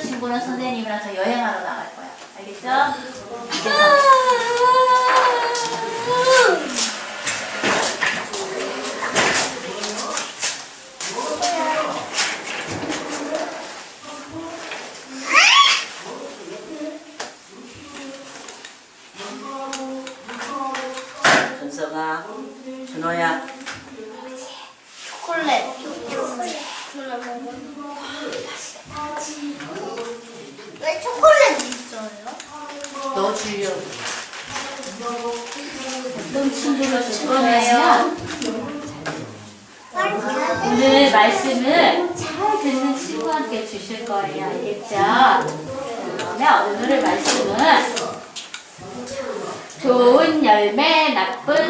친구는 선생님이랑 저 여행하러 나갈 거야. 알겠죠? 준서가 준호야 초콜릿. 초콜릿. 왜 초콜릿 있어요? 너 주려고. 어떤 줄 거냐면 오늘 말씀을 잘 듣는 친구한테 주실 거예요. 알겠죠? 그러면 오늘의 말씀은 좋은 열매, 나쁜